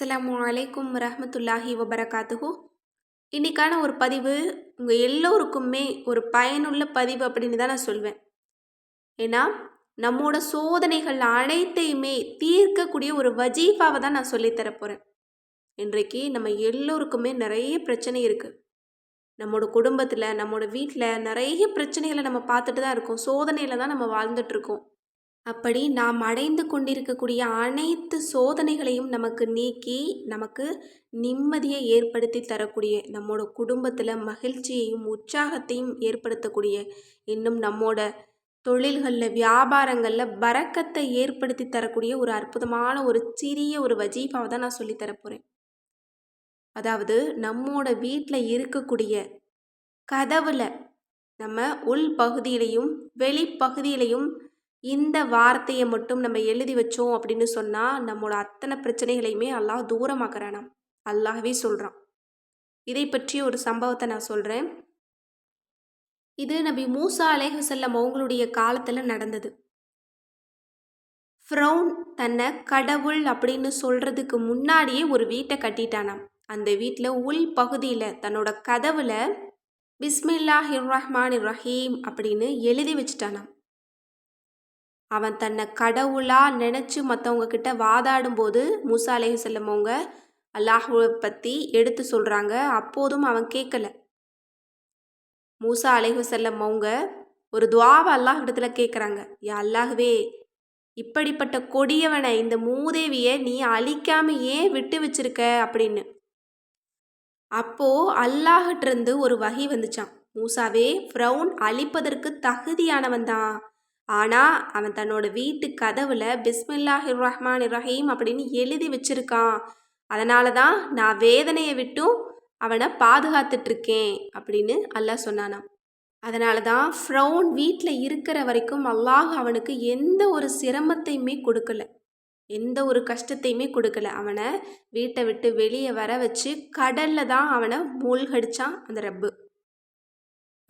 அஸ்லாம் அலைக்கும் ரஹமத்துல்லாஹி வபரகாத்துஹு. இன்னைக்கான ஒரு பதிவு உங்கள் எல்லோருக்குமே ஒரு பயனுள்ள பதிவு அப்படின்னு தான் நான் சொல்வேன். ஏன்னா நம்மோட சோதனைகள் அனைத்தையுமே தீர்க்கக்கூடிய ஒரு வஜீஃபாவை தான் நான் சொல்லித்தர போகிறேன் இன்றைக்கு நம்ம எல்லோருக்குமே நிறைய பிரச்சனை இருக்குது நம்மளோட குடும்பத்தில் நம்மளோட வீட்டில் நிறைய பிரச்சனைகளை நம்ம பார்த்துட்டு தான் இருக்கோம். சோதனையில் தான் நம்ம வாழ்ந்துட்டுருக்கோம் அப்படி நாம் அடைந்து கொண்டிருக்கக்கூடிய அனைத்து சோதனைகளையும் நமக்கு நீக்கி நமக்கு நிம்மதியை ஏற்படுத்தி தரக்கூடிய நம்மோட குடும்பத்தில் மகிழ்ச்சியையும் உற்சாகத்தையும் ஏற்படுத்தக்கூடிய இன்னும் நம்மோட தொழில்களில் வியாபாரங்களில் பறக்கத்தை ஏற்படுத்தி தரக்கூடிய ஒரு அற்புதமான ஒரு சிறிய ஒரு வஜீஃபாவை தான் நான் சொல்லித் அதாவது நம்மோட வீட்டில் இருக்கக்கூடிய கதவில் நம்ம உள் பகுதியிலையும் வெளிப்பகுதியிலையும் இந்த வார்த்தையை மட்டும் நம்ம எழுதி வச்சோம் அப்படின்னு சொன்னால் நம்மளோட அத்தனை பிரச்சனைகளையுமே அல்லாஹ் தூரமாக்குறானாம். அல்லாஹவே சொல்கிறான் இதை பற்றி ஒரு சம்பவத்தை நான் சொல்கிறேன் இது நபி மூசா அலேஹசல்லம் அவங்களுடைய காலத்தில் நடந்தது. ஃப்ரௌன் தன்னை கடவுள் அப்படின்னு சொல்கிறதுக்கு முன்னாடியே ஒரு வீட்டை கட்டிட்டானாம். அந்த வீட்டில் உள் பகுதியில் தன்னோட கதவுல பிஸ்மில்லாஹ் ரஹ்மான் ரஹீம் அப்படின்னு எழுதி வச்சுட்டானாம். அவன் தன்னை கடவுளாக நினச்சி மற்றவங்க கிட்ட வாதாடும்போது மூசா அலேஹி செல்லம் அவங்க அல்லாஹுவை பற்றி எடுத்து சொல்கிறாங்க அப்போதும் அவன் கேட்கல மூசா அலேஹு செல்லம் அவங்க ஒரு துவாவை அல்லாஹ் கேட்குறாங்க யா அல்லாஹுவே இப்படிப்பட்ட கொடியவனை இந்த மூதேவியை நீ அழிக்காம ஏன் விட்டு வச்சிருக்க? அப்படின்னு. அப்போ அல்லாஹிட்டிருந்து ஒரு வகை வந்துச்சான் மூசாவே ஃப்ரௌன் அழிப்பதற்கு தகுதியானவன் தான். ஆனால் அவன் தன்னோட வீட்டு கதவில் பிஸ்மில்லாஹிர் ரஹ்மான் ரஹீம் அப்படின்னு எழுதி வச்சிருக்கான். அதனால தான் நான் வேதனையை விட்டும் அவனை பாதுகாத்துட்ருக்கேன் அப்படின்னு அல்லாஹ் சொன்னானாம். அதனால தான் ஃப்ரௌன் வீட்டில் இருக்கிற வரைக்கும் அல்லாஹ் அவனுக்கு எந்த ஒரு சிரமத்தையுமே கொடுக்கல. எந்த ஒரு கஷ்டத்தையுமே கொடுக்கல. அவனை வீட்டை விட்டு வெளியே வர வச்சு கடலில் தான் அவனை மூழ்கடிச்சான் அந்த ரப்பு.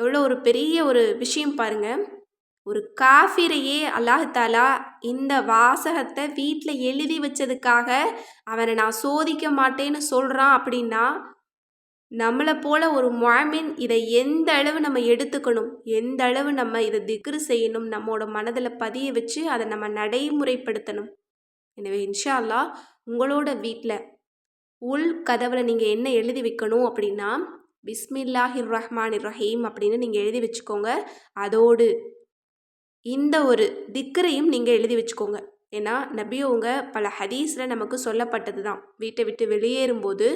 எவ்வளோ ஒரு பெரிய ஒரு விஷயம் பாருங்கள் ஒரு காஃபிரையே அல்லாஹாலா இந்த வாசகத்தை வீட்டில் எழுதி வச்சதுக்காக அவனை நான் சோதிக்க மாட்டேன்னு சொல்கிறான் அப்படின்னா நம்மளை போல ஒரு முழமின் இதை எந்த அளவு நம்ம எடுத்துக்கணும்? எந்த அளவு நம்ம இதை திக்ரு செய்யணும்? நம்மளோட மனதில் பதிய வச்சு அதை நம்ம நடைமுறைப்படுத்தணும். எனவே இன்ஷா அல்லா உங்களோட வீட்டில் உள் கதவில் நீங்கள் என்ன எழுதி வைக்கணும் அப்படின்னா பிஸ்மில்லாஹிர் ரஹ்மான் ரஹீம் அப்படின்னு நீங்கள் எழுதி வச்சுக்கோங்க. அதோடு இந்த ஒரு திக்கரையும் நீங்கள் எழுதி வச்சுக்கோங்க. ஏன்னா நபியவங்க பல ஹதீஸில் நமக்கு சொல்லப்பட்டது தான் வீட்டை விட்டு வெளியேறும்போது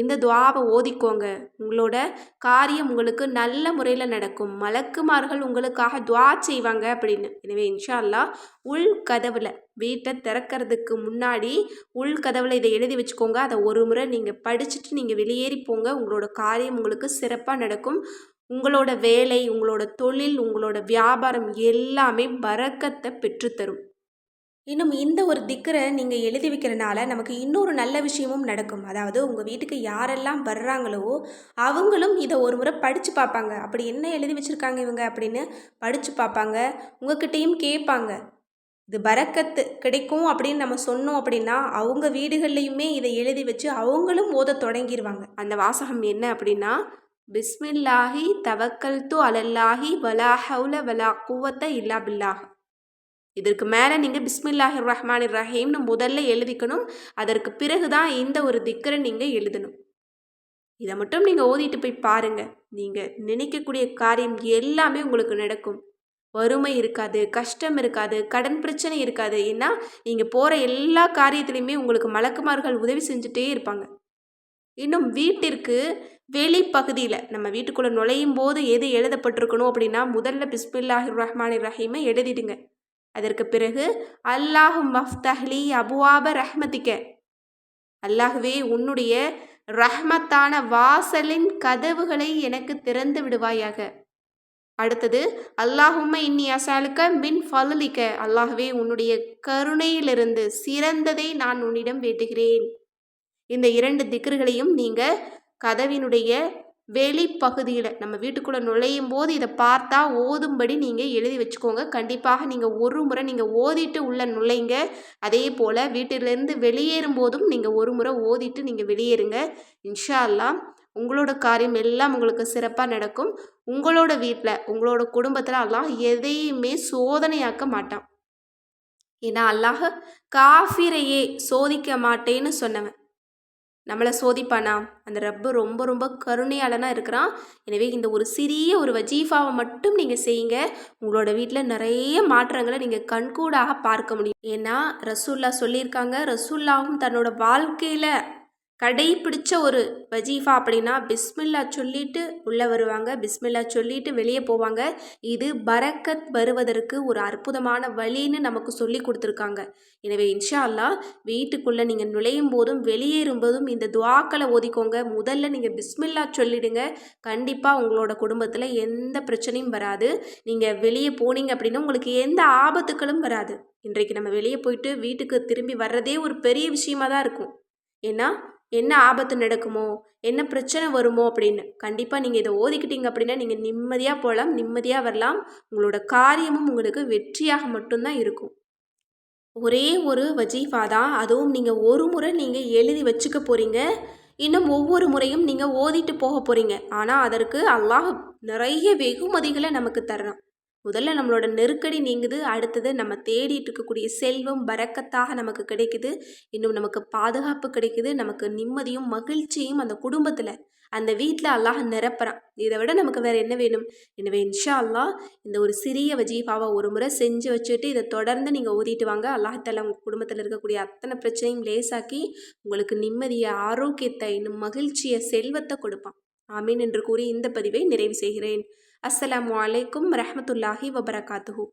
இந்த துவாவை ஓதிக்கோங்க. உங்களோட காரியம் உங்களுக்கு நல்ல முறையில் நடக்கும். மலக்குமார்கள் உங்களுக்காக துவா செய்வாங்க அப்படின்னு. எனவே இன்ஷா அல்லா உள் கதவில் வீட்டை திறக்கிறதுக்கு முன்னாடி உள் கதவில் இதை எழுதி வச்சுக்கோங்க. அதை ஒரு முறை நீங்கள் படிச்சுட்டு நீங்கள் வெளியேறி போங்க. உங்களோட காரியம் உங்களுக்கு சிறப்பாக நடக்கும். உங்களோட வேலை உங்களோட தொழில் உங்களோட வியாபாரம் எல்லாமே பறக்கத்தை பெற்றுத்தரும். இன்னும் இந்த ஒரு திக்கரை நீங்கள் எழுதி வைக்கிறனால நமக்கு இன்னொரு நல்ல விஷயமும் நடக்கும். அதாவது உங்கள் வீட்டுக்கு யாரெல்லாம் வர்றாங்களோ அவங்களும் இதை ஒரு முறை படித்து பார்ப்பாங்க. அப்படி என்ன எழுதி வச்சுருக்காங்க இவங்க அப்படின்னு படித்து பார்ப்பாங்க. உங்ககிட்டையும் கேட்பாங்க. இது பறக்கத்து கிடைக்கும் அப்படின்னு நம்ம சொன்னோம் அப்படின்னா அவங்க வீடுகள்லையுமே இதை எழுதி வச்சு அவங்களும் ஓத தொடங்கிடுவாங்க அந்த வாசகம் என்ன அப்படின்னா பிஸ்மில்லாஹி தவக்கல் து அலல்லாஹி வலா ஹவுல வலா குவத்த இல்லா பில்லாஹ். இதற்கு மேலே நீங்கள் பிஸ்மில்லாஹி ரஹ்மான் ரஹீம்னு முதல்ல எழுதிக்கணும். அதற்கு பிறகு தான் இந்த ஒரு திக்கரை நீங்கள் எழுதணும். இதை மட்டும் நீங்கள் ஓதிட்டு போய் பாருங்கள் நீங்கள் நினைக்கக்கூடிய காரியம் எல்லாமே உங்களுக்கு நடக்கும். வறுமை இருக்காது கஷ்டம் இருக்காது கடன் பிரச்சனை இருக்காது. ஏன்னா நீங்கள் போகிற எல்லா காரியத்துலேயுமே உங்களுக்கு மலக்குமார்கள் உதவி செஞ்சுட்டே இருப்பாங்க. இன்னும் வீட்டிற்கு வெளிப்பகுதியில் நம்ம வீட்டுக்குள்ளே நுழையும் போது எது எழுதப்பட்டிருக்கணும் அப்படின்னா முதல்ல பிஸ்மில்லாஹி ரஹ்மான் ரஹீமை எழுதிடுங்க. அதற்கு பிறகு அல்லாஹு மஃப்தஹ்லி அபுவாப ரஹ்மதிக்க அல்லாஹுவே உன்னுடைய ரஹ்மத்தான வாசலின் கதவுகளை எனக்கு திறந்து விடுவாயாக. அடுத்தது அல்லாஹும்ம இன்னி அசாலுக்க மின் ஃபலுலிக்க அல்லாஹுவே உன்னுடைய கருணையிலிருந்து சிறந்ததை நான் உன்னிடம் வேட்டுகிறேன் இந்த இரண்டு திக்ருகளையும் நீங்கள் கதவினுடைய வெளிப்பகுதியில் நம்ம வீட்டுக்குள்ளே நுழையும் போது இதை பார்த்தா ஓதும்படி நீங்கள் எழுதி வச்சுக்கோங்க. கண்டிப்பாக நீங்கள் ஒரு முறை நீங்கள் ஓதிட்டு உள்ளே நுழைங்க. அதே போல் வீட்டிலேருந்து வெளியேறும் போதும் நீங்கள் ஒரு முறை ஓதிட்டு நீங்கள் வெளியேறுங்க. இன்ஷா அல்லாஹ் உங்களோட காரியம் எல்லாம் உங்களுக்கு சிறப்பாக நடக்கும். உங்களோட வீட்டில் உங்களோட குடும்பத்தில் எல்லாம் எதையுமே சோதனையாக்க மாட்டான். ஏன்னா அல்லாஹ் காஃபிரையே சோதிக்க மாட்டேன்னு சொன்னவன். நம்மளை சோதிப்பானா? அந்த ரப்பு ரொம்ப ரொம்ப கருணையாளனாக இருக்கிறான். எனவே இந்த ஒரு சிறிய ஒரு வஜீஃபாவை மட்டும் நீங்கள் செய்யுங்க. உங்களோட வீட்டில் நிறைய மாற்றங்களை நீங்கள் கண்கூடாக பார்க்க முடியும். ஏன்னா ரசூல்லா சொல்லியிருக்காங்க ரசூல்லாவும் தன்னோட வாழ்க்கையில் கடைப்பிடிச்ச ஒரு வஜீஃபா அப்படின்னா பிஸ்மில்லா சொல்லிட்டு உள்ளே வருவாங்க. பிஸ்மில்லா சொல்லிட்டு வெளியே போவாங்க. இது பரக்கத் வருவதற்கு ஒரு அற்புதமான வழின்னு நமக்கு சொல்லி கொடுத்துருக்காங்க. எனவே இன்ஷா அல்லாஹ் வீட்டுக்குள்ளே நீங்கள் நுழையும் போதும் வெளியேறும் போதும் இந்த துவாக்களை ஓதிக்கோங்க. முதல்ல நீங்கள் பிஸ்மில்லா சொல்லிடுங்க. கண்டிப்பாக உங்களோட குடும்பத்தில் எந்த பிரச்சனையும் வராது. நீங்கள் வெளியே போனீங்க அப்படின்னா உங்களுக்கு எந்த ஆபத்துக்களும் வராது. இன்றைக்கு நம்ம வெளியே போயிட்டு வீட்டுக்கு திரும்பி வர்றதே ஒரு பெரிய விஷயமா தான் இருக்கும். ஏன்னா என்ன ஆபத்து நடக்குமோ என்ன பிரச்சனை வருமோ அப்படின்னு. கண்டிப்பாக நீங்கள் இதை ஓதிக்கிட்டீங்க அப்படின்னா நீங்கள் நிம்மதியாக போகலாம் நிம்மதியாக வரலாம். உங்களோட காரியமும் உங்களுக்கு வெற்றியாக மட்டும்தான் இருக்கும். ஒரே ஒரு வஜீஃபா தான். அதுவும் நீங்கள் ஒரு முறை நீங்கள் எழுதி வச்சுக்க போகிறீங்க இன்னும் ஒவ்வொரு முறையும் நீங்கள் ஓதிட்டு போக போகிறீங்க ஆனால் அதற்கு அல்லாஹ் நிறைய வெகுமதிகளை நமக்கு தரணும் முதல்ல நம்மளோட நெருக்கடி நீங்குது அடுத்தது நம்ம தேடிட்டு இருக்கக்கூடிய செல்வம் பறக்கத்தாக நமக்கு கிடைக்குது. இன்னும் நமக்கு பாதுகாப்பு கிடைக்குது நமக்கு நிம்மதியும் மகிழ்ச்சியும் அந்த குடும்பத்தில் அந்த வீட்டில் அல்லாஹ் நிரப்புறான். இதை விட நமக்கு வேறு என்ன வேணும்? எனவே இன்ஷா அல்லாஹ் இந்த ஒரு சிறிய வஜீஃபாவை ஒரு முறை செஞ்சு வச்சுட்டு இதை தொடர்ந்து நீங்கள் ஓதிட்டு வாங்க. அல்லாஹால உங்கள் குடும்பத்தில் இருக்கக்கூடிய அத்தனை பிரச்சனையும் லேசாக்கி உங்களுக்கு நிம்மதியை ஆரோக்கியத்தை இன்னும் மகிழ்ச்சியை செல்வத்தை கொடுப்பான். ஆமீன் என்று கூறி இந்த பதிவை நிறைவு செய்கிறேன். அஸ்ஸலாமு அலைக்கும் ரஹமத்துல்லாஹி வபரகாத்துஹூ.